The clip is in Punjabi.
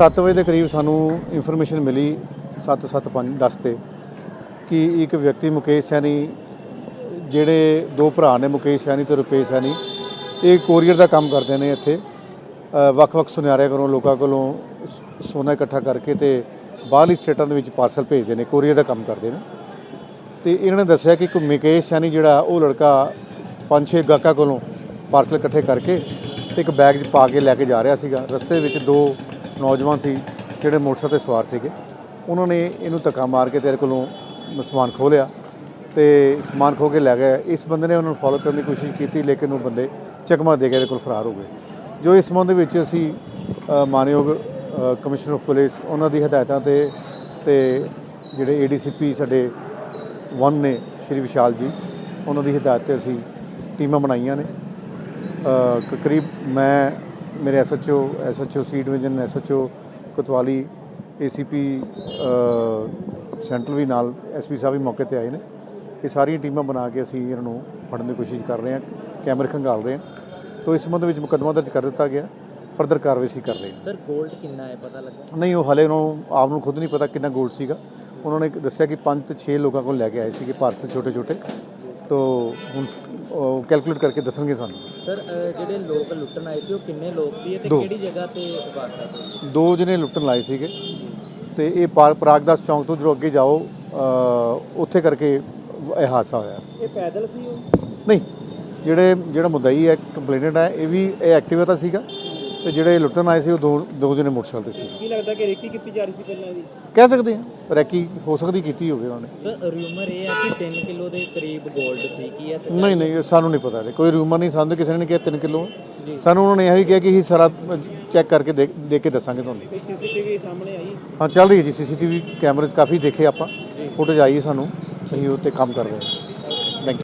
7 ਵਜੇ ਦੇ ਕਰੀਬ ਸਾਨੂੰ ਇਨਫੋਰਮੇਸ਼ਨ ਮਿਲੀ 775 10 ਤੇ ਕਿ ਇੱਕ ਵਿਅਕਤੀ ਮੁਕੇਸ਼ ਸੈਣੀ, ਜਿਹੜੇ ਦੋ ਭਰਾ ਨੇ ਮੁਕੇਸ਼ ਸੈਣੀ ਤੇ ਰੁਪੇਸ਼ ਸੈਣੀ, ਇਹ ਕੋਰੀਅਰ ਦਾ ਕੰਮ ਕਰਦੇ ਨੇ ਇੱਥੇ। ਵੱਖ-ਵੱਖ ਸੁਨਿਆਰਿਆਂ ਕੋਲੋਂ, ਲੋਕਾਂ ਕੋਲੋਂ ਸੋਨਾ ਇਕੱਠਾ ਕਰਕੇ ਤੇ ਬਾਹਰਲੀ ਸਟੇਟਾਂ ਦੇ ਵਿੱਚ ਪਾਰਸਲ ਭੇਜਦੇ ਨੇ ਕੋਰੀਅਰ ਦਾ ਕੰਮ ਕਰਦੇ ਨੇ। ਤੇ ਇਹਨਾਂ ਨੇ ਦੱਸਿਆ ਕਿ ਇੱਕ ਮੁਕੇਸ਼ ਸੈਣੀ ਜਿਹੜਾ, ਉਹ ਲੜਕਾ ਪੰਜ ਛੇ ਗਾਹਕਾਂ ਕੋਲੋਂ ਪਾਰਸਲ ਇਕੱਠੇ ਕਰਕੇ ਇੱਕ ਬੈਗ 'ਚ ਪਾ ਕੇ ਲੈ ਕੇ ਜਾ ਰਿਹਾ ਸੀਗਾ। ਰਸਤੇ ਵਿੱਚ ਦੋ ਨੌਜਵਾਨ ਸੀ, ਜਿਹੜੇ ਮੋਟਰਸਾਈਕਲ ਤੇ ਸਵਾਰ ਸੀਗੇ। ਉਹਨਾਂ ਨੇ ਇਹਨੂੰ ਧੱਕਾ ਮਾਰ ਕੇ ਤੇਰੇ ਕੋਲੋਂ ਸਮਾਨ ਖੋਹ ਲਿਆ ਤੇ ਸਮਾਨ ਖੋ ਕੇ ਲੈ ਗਏ। ਇਸ ਬੰਦੇ ਨੇ ਉਹਨਾਂ ਨੂੰ ਫੋਲੋ ਕਰਨ ਦੀ ਕੋਸ਼ਿਸ਼ ਕੀਤੀ, ਲੇਕਿਨ ਉਹ ਬੰਦੇ ਚਕਮਾ ਦੇ ਕੇ ਇਹਦੇ ਕੋਲ ਫਰਾਰ ਹੋ ਗਏ। ਜੋ ਇਸ ਸੰਬੰਧ ਵਿੱਚ ਅਸੀਂ ਮਾਨਯੋਗ ਕਮਿਸ਼ਨਰ ਆਫ ਪੁਲਿਸ, ਉਹਨਾਂ ਦੀ ਹਦਾਇਤਾਂ ਤੇ ਤੇ ਜਿਹੜੇ ਏਡੀਸੀਪੀ ਸਾਡੇ ਵਨ ਨੇ, ਸ਼੍ਰੀ ਵਿਸ਼ਾਲ ਜੀ, ਉਹਨਾਂ ਦੀ ਹਦਾਇਤ ਤੇ ਅਸੀਂ ਟੀਮਾਂ ਬਣਾਈਆਂ ਨੇ। ਕਰੀਬ ਮੈਂ ਮੇਰੇ ਐਸਐਚਓ ਐਸਐਚਓ ਸੀ ਡਿਵੀਜ਼ਨ ਐਸਐਚਓ ਕੋਤਵਾਲੀ ਏਸੀਪੀ ਸੈਂਟਰਲ ਵੀ ਨਾਲ ਐਸਪੀ ਸਾਹਿਬ ਵੀ ਮੌਕੇ ਤੇ ਆਏ ਨੇ। ਇਹ ਸਾਰੀਆਂ ਟੀਮਾਂ ਬਣਾ ਕੇ ਅਸੀਂ ਇਹਨਾਂ ਨੂੰ ਫੜਨ ਦੀ ਕੋਸ਼ਿਸ਼ ਕਰ ਰਹੇ ਹਾਂ ਕੈਮਰੇ ਖੰਗਾਲ ਰਹੇ ਹਾਂ। ਤੋਂ ਇਸ ਸੰਬੰਧ ਵਿੱਚ ਮੁਕੱਦਮਾ ਦਰਜ ਕਰ ਦਿੱਤਾ ਗਿਆ ਫਰਦਰ ਕਾਰਵਾਈ ਅਸੀਂ ਕਰ ਰਹੇ ਹਾਂ। ਸਰ 골ਡ ਕਿੰਨਾ ਹੈ ਪਤਾ ਲੱਗਾ? ਨਹੀਂ ਉਹ ਹਲੇ ਉਹਨਾਂ ਨੂੰ ਆਪ ਨੂੰ ਖੁਦ ਨਹੀਂ ਪਤਾ ਕਿੰਨਾ ਗੋਲਡ ਸੀਗਾ। ਉਹਨਾਂ ਨੇ ਦੱਸਿਆ ਕਿ 5 ਤੇ 6 ਲੋਕਾਂ ਕੋਲ ਲੈ ਕੇ ਆਏ ਸੀਗੇ ਪਾਰਸਲ ਛੋਟੇ ਛੋਟੇ ਤੋਂ ਹੁਣ ਕੈਲਕੂਲੇਟ ਕਰਕੇ ਦੱਸਣਗੇ ਸਾਨੂੰ। ਸਰ ਜਿਹੜੇ ਲੋਕ ਲੁੱਟਣ ਆਏ ਸੀ ਉਹ ਕਿੰਨੇ ਲੋਕ ਸੀ ਤੇ ਦੋ। ਕਿਹੜੀ ਜਗ੍ਹਾ ਤੇ ਵਾਰਦਾਤ ਹੋਈ? ਦੋ ਜਣੇ ਲੁੱਟਣ ਲਾਏ ਸੀਗੇ ਤੇ ਇਹ ਪਾਰ- ਪ੍ਰਾਗਦਾਸ ਚੌਂਕ ਤੋਂ ਜਦੋਂ ਅੱਗੇ ਜਾਓ ਅ, ਉੱਥੇ ਕਰਕੇ ਇਹ ਹਾਦਸਾ ਹੋਇਆ। ਇਹ ਪੈਦਲ ਸੀ ਉਹ? ਨਹੀਂ ਜਿਹੜੇ ਜਿਹੜਾ ਮੁਦਈ ਹੈ ਕੰਪਲੇਨਟ ਹੈ ਇਹ ਵੀ ਇਹ ਐਕਟਿਵਾ ਤਾਂ ਸੀਗਾ ਤੇ ਜਿਹੜੇ ਲੁੱਟਣ ਆਏ ਸੀ ਉਹ ਦੋ ਦੋ ਜਣੇ ਮੋਟਰਸਾਈਕਲ ਤੇ ਸੀ। ਕੀ ਲੱਗਦਾ ਕਿ ਰੇਕੀ ਕੀਤੀ ਜਾ ਰਹੀ ਸੀ ਪਹਿਲਾਂ ਦੀ ਕਹਿ ਸਕਦੇ ਹਾਂ। ਰੈਕੀ ਹੋ ਸਕਦੀ ਕੀਤੀ ਹੋਵੇ ਉਹਨਾਂ ਨੇ। ਸਰ ਰਿਊਮਰ ਇਹ ਹੈ ਕਿ 3 ਕਿਲੋ ਦੇ ਕਰੀਬ 골ਡ ਸੀ ਕੀ ਹੈ ਸੱਚਾਈ? ਨਹੀਂ ਨਹੀਂ ਇਹ ਸਾਨੂੰ ਨਹੀਂ ਪਤਾ। ਕੋਈ ਰੂਮਰ ਨਹੀਂ ਸਾਨੂੰ ਕਿਸੇ ਨੇ ਕਿਹਾ 3 ਕਿਲੋ। ਸਾਨੂੰ ਉਹਨਾਂ ਨੇ ਇਹੋ ਹੀ ਕਿਹਾ ਕਿ ਅਸੀਂ ਸਾਰਾ ਚੈੱਕ ਕਰਕੇ ਦੇਖ ਦੇਖ ਕੇ ਦੱਸਾਂਗੇ ਤੁਹਾਨੂੰ। ਸੀਸੀਟੀਵੀ ਸਾਹਮਣੇ ਆਈ? ਹਾਂ ਚੱਲ ਰਹੀ ਹੈ ਜੀ। ਸੀਸੀਟੀਵੀ ਕੈਮਰੇਜ਼ ਕਾਫੀ ਦੇਖੇ ਆਪਾਂ। ਫੁਟੇਜ ਆਈ ਹੈ ਸਾਨੂੰ। ਅਸੀਂ ਉਹ 'ਤੇ ਕੰਮ ਕਰ ਰਹੇ ਹਾਂ।